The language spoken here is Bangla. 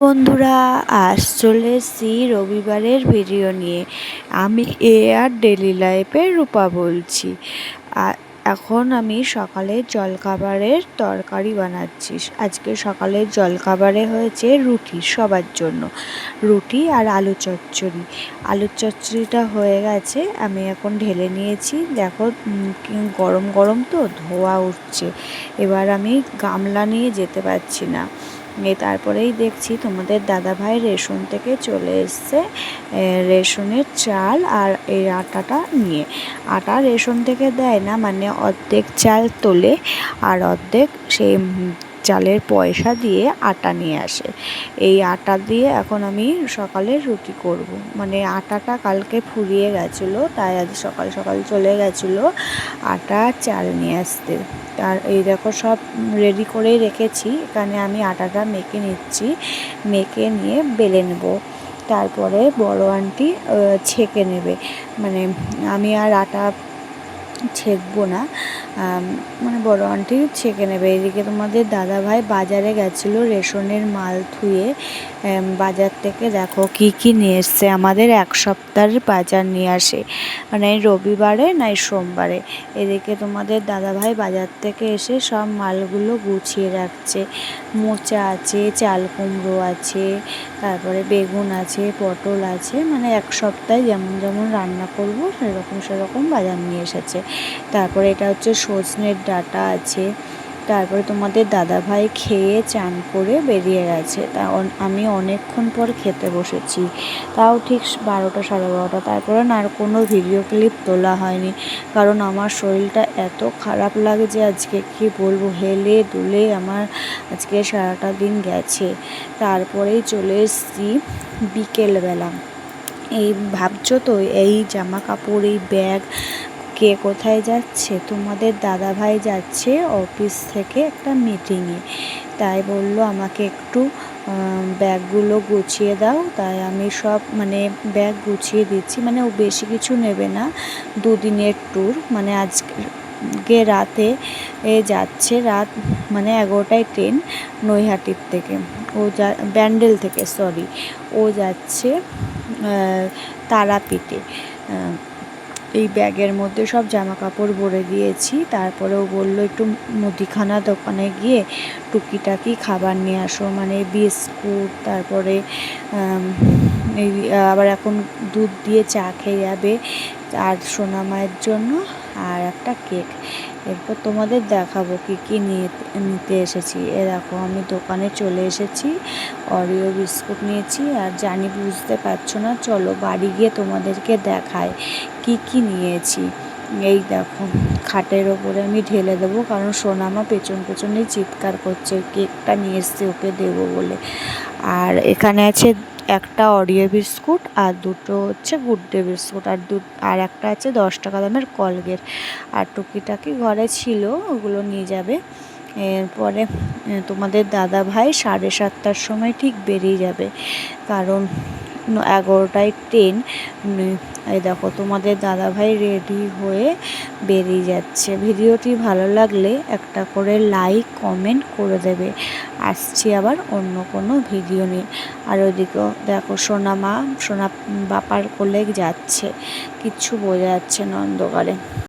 বন্ধুরা, আজ চলে এসেছি রবিবারের ভিডিও নিয়ে। আমি এ আর ডেলি লাইফের রূপা বলছি। এখন আমি সকালে জলখাবারের তরকারি বানাচ্ছি। আজকে সকালের জলখাবারে হয়েছে রুটি সবার জন্য। রুটি আর আলু চচ্চড়ি। আলুর চচ্চড়িটা হয়ে গেছে, আমি এখন ঢেলে নিয়েছি। দেখো গরম গরম তো, ধোয়া উঠছে। এবার আমি গামলা নিয়ে যেতে পারছি না। তারপরেই দেখছি তোমাদের দাদাভাই রেশন থেকে চলে এসছে রেশনের চাল আর এই আটাটা নিয়ে। আটা রেশন থেকে দেয় না মানে অর্ধেক চাল তোলে আর অর্ধেক সেই চালের পয়সা দিয়ে আটা নিয়ে আসে। এই আটা দিয়ে এখন আমি সকালে রুটি করব। মানে আটাটা কালকে ফুরিয়ে গেছিল, তাই আজ সকাল সকাল চলে গেছিল আটা, চাল নিয়ে আসতে। আর এই দেখো সব রেডি করেই রেখেছি। এখানে আমি আটাটা মেখে নিচ্ছি, মেখে নিয়ে বেলে নেব। তারপরে বড় আন্টি ছেঁকে নেবে। মানে আমি আর আটা ছেঁকবো না। মানে বড় আন্টি ছেঁকে নেবে। এদিকে তোমাদের দাদাভাই বাজারে গেছিল রেশনের মাল থুয়ে। বাজার থেকে দেখো কি কি নিয়ে এসছে। আমাদের এক সপ্তাহের বাজার নিয়ে আসে। মানে রবিবারে নাই সোমবারে। এদিকে তোমাদের দাদাভাই বাজার থেকে এসে সব মালগুলো গুছিয়ে রাখছে। মোচা আছে, চাল কুমড়ো আছে, তারপরে বেগুন আছে, পটল আছে। মানে এক সপ্তাহে যেমন যেমন রান্না করব, সেরকম সেরকম বাজার নিয়ে এসেছে। তারপরে এটা হচ্ছে সজনের ডাটা আছে। তারপরে তোমাদের দাদাভাই খেয়ে চান করে বেরিয়ে গেছে। তা আমি অনেকক্ষণ পর খেতে বসেছি। তাও ঠিক বারোটা, সাড়ে বারোটা। তারপরে না আর কোনো ভিডিও ক্লিপ তোলা হয়নি। কারণ আমার শরীরটা এত খারাপ লাগছে আজকে কি বলব? হেলে দুলে আমার আজকে সারাটা দিন গেছে। তারপরেই চলে এসেছি বিকেলবেলা। এই ভাবছ তো, এই জামা কাপড়, এই ব্যাগ কে কোথায় যাচ্ছে? তোমাদের দাদাভাই যাচ্ছে অফিস থেকে একটা মিটিংয়ে তাই বলল, আমাকে একটু ব্যাগগুলো গুছিয়ে দাও। তাই আমি সব মানে ব্যাগ গুছিয়ে দিচ্ছি। মানে ও বেশি কিছু নেবে না, দুদিনের ট্যুর মানে আজকে রাতে এ যাচ্ছে, রাত মানে এগারোটায় ট্রেন নৈহাটির থেকে। ও যা, ব্যান্ডেল থেকে সরি ও যাচ্ছে তারাপীঠে। এই ব্যাগের মধ্যে সব জামা কাপড় ভরে দিয়েছি। তারপরেও বলল, একটু মুদিখানা দোকানে গিয়ে টুকিটাকি খাবার নিয়ে আসো। মানে বিস্কুট, তারপরে আবার এখন দুধ দিয়ে চা খেয়ে যাবে আর সোনামায়ের জন্য। আর একটা কেক। এরপর তোমাদের দেখাবো কী কী নিয়ে, নিতে এসেছি। এ দেখো, আমি দোকানে চলে এসেছি অরিও বিস্কুট নিয়েছি। আর জানি বুঝতে পারছ না, চলো বাড়ি গিয়ে তোমাদেরকে দেখায় কি কি নিয়েছি। এই দেখো, খাটের ওপরে আমি ঢেলে দেবো, কারণ সোনামা পেছন পেছনেই চিৎকার করছে, কেকটা নিয়ে এসছে, ওকে দেবো বলে। আর এখানে আছে একটা অরিও বিস্কুট আর দুটো হচ্ছে গুড ডে বিস্কুট আর দু, আর একটা আছে দশ টাকা দামের কলগেট আর টুকিটাকি ঘরে ছিল, ওগুলো নিয়ে যাবে। এরপরে তোমাদের দাদা ভাই সাড়ে সাতটার সময় ঠিক বেরিয়ে যাবে। কারণ এগারোটায় ট্রেন এই দেখো তোমাদের দাদাভাই রেডি হয়ে বেরিয়ে যাচ্ছে। ভিডিওটি ভালো লাগলে একটা করে লাইক কমেন্ট করে দেবে। আসছি আবার অন্য কোনো ভিডিও নিয়ে। আর ওইদিকেও দেখো সোনা মা, সোনা বাপার কোলে যাচ্ছে। কিচ্ছু বোঝা যাচ্ছে না অন্ধকারে।